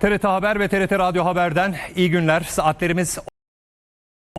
TRT Haber ve TRT Radyo Haber'den iyi günler. Saatlerimiz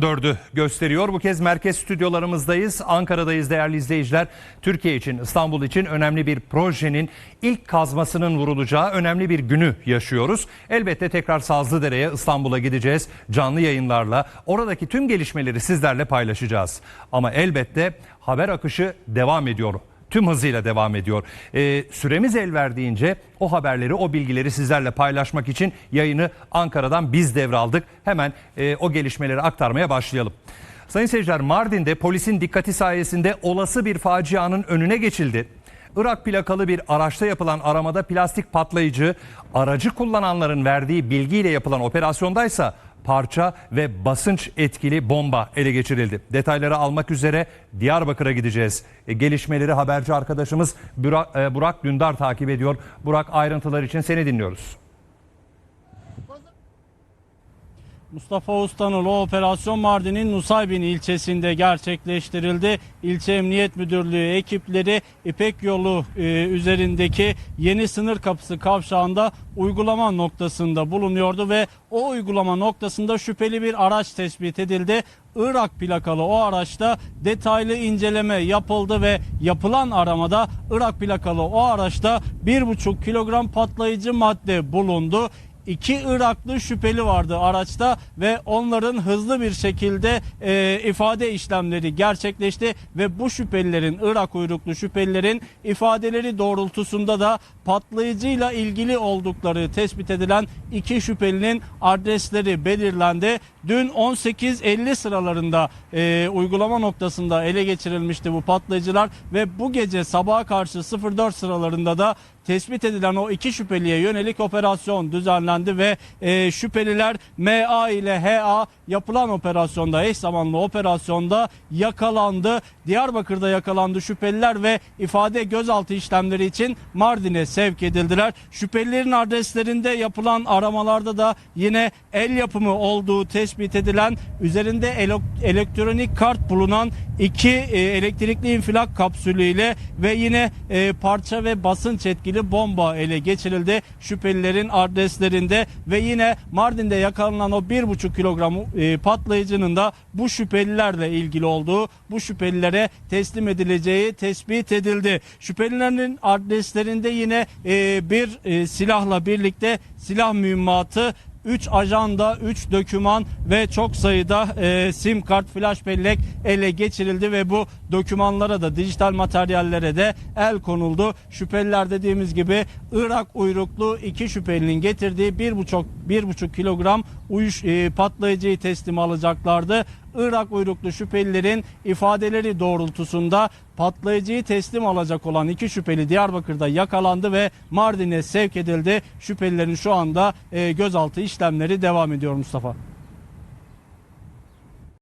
4'ü gösteriyor. Bu kez merkez stüdyolarımızdayız. Ankara'dayız değerli izleyiciler. Türkiye için, İstanbul için önemli bir projenin ilk kazmasının vurulacağı önemli bir günü yaşıyoruz. Elbette tekrar Sazlıdere'ye İstanbul'a gideceğiz. Canlı yayınlarla oradaki tüm gelişmeleri sizlerle paylaşacağız. Ama elbette haber akışı devam ediyor tüm hızıyla devam ediyor. Ee, süremiz el verdiğince o haberleri, o bilgileri sizlerle paylaşmak için yayını Ankara'dan biz devraldık. Hemen e, o gelişmeleri aktarmaya başlayalım. Sayın seyirciler Mardin'de polisin dikkati sayesinde olası bir facianın önüne geçildi. Irak plakalı bir araçta yapılan aramada plastik patlayıcı aracı kullananların verdiği bilgiyle yapılan operasyondaysa parça ve basınç etkili bomba ele geçirildi. Detayları almak üzere Diyarbakır'a gideceğiz. E, gelişmeleri haberci arkadaşımız e, Burak Dündar takip ediyor. Burak ayrıntılar için seni dinliyoruz. Mustafa Usta'nın o operasyon Mardin'in Nusaybin ilçesinde gerçekleştirildi. İlçe Emniyet Müdürlüğü ekipleri İpek Yolu e, üzerindeki yeni sınır kapısı kavşağında uygulama noktasında bulunuyordu ve o uygulama noktasında şüpheli bir araç tespit edildi. Irak plakalı o araçta detaylı inceleme yapıldı ve yapılan aramada Irak plakalı o araçta 1,5 kilogram patlayıcı madde bulundu. İki Iraklı şüpheli vardı araçta ve onların hızlı bir şekilde e, ifade işlemleri gerçekleşti ve bu şüphelilerin Irak uyruklu şüphelilerin ifadeleri doğrultusunda da patlayıcıyla ilgili oldukları tespit edilen iki şüphelinin adresleri belirlendi. Dün 18.50 sıralarında e, uygulama noktasında ele geçirilmişti bu patlayıcılar ve bu gece sabaha karşı 04 sıralarında da tespit edilen o iki şüpheliye yönelik operasyon düzenlendi ve e, şüpheliler MA ile HA yapılan operasyonda eş zamanlı operasyonda yakalandı. Diyarbakır'da yakalandı şüpheliler ve ifade gözaltı işlemleri için Mardin'e sevk edildiler. Şüphelilerin adreslerinde yapılan aramalarda da yine el yapımı olduğu tespit edilen üzerinde ele- elektronik kart bulunan iki e, elektrikli infilak kapsülüyle ve yine e, parça ve basınç etkili bomba ele geçirildi. Şüphelilerin adreslerinde ve yine Mardin'de yakalanan o 1,5 kilogram e, patlayıcının da bu şüphelilerle ilgili olduğu, bu şüphelilere teslim edileceği tespit edildi. Şüphelilerin adreslerinde yine e, bir e, silahla birlikte silah mühimmatı 3 ajanda, 3 döküman ve çok sayıda e, sim kart, flash bellek ele geçirildi ve bu dokümanlara da dijital materyallere de el konuldu. Şüpheliler dediğimiz gibi Irak uyruklu iki şüphelinin getirdiği 1,5 1,5 kilogram uyuş, e, patlayıcıyı teslim alacaklardı. Irak uyruklu şüphelilerin ifadeleri doğrultusunda patlayıcıyı teslim alacak olan iki şüpheli Diyarbakır'da yakalandı ve Mardin'e sevk edildi. Şüphelilerin şu anda e, gözaltı işlemleri devam ediyor Mustafa.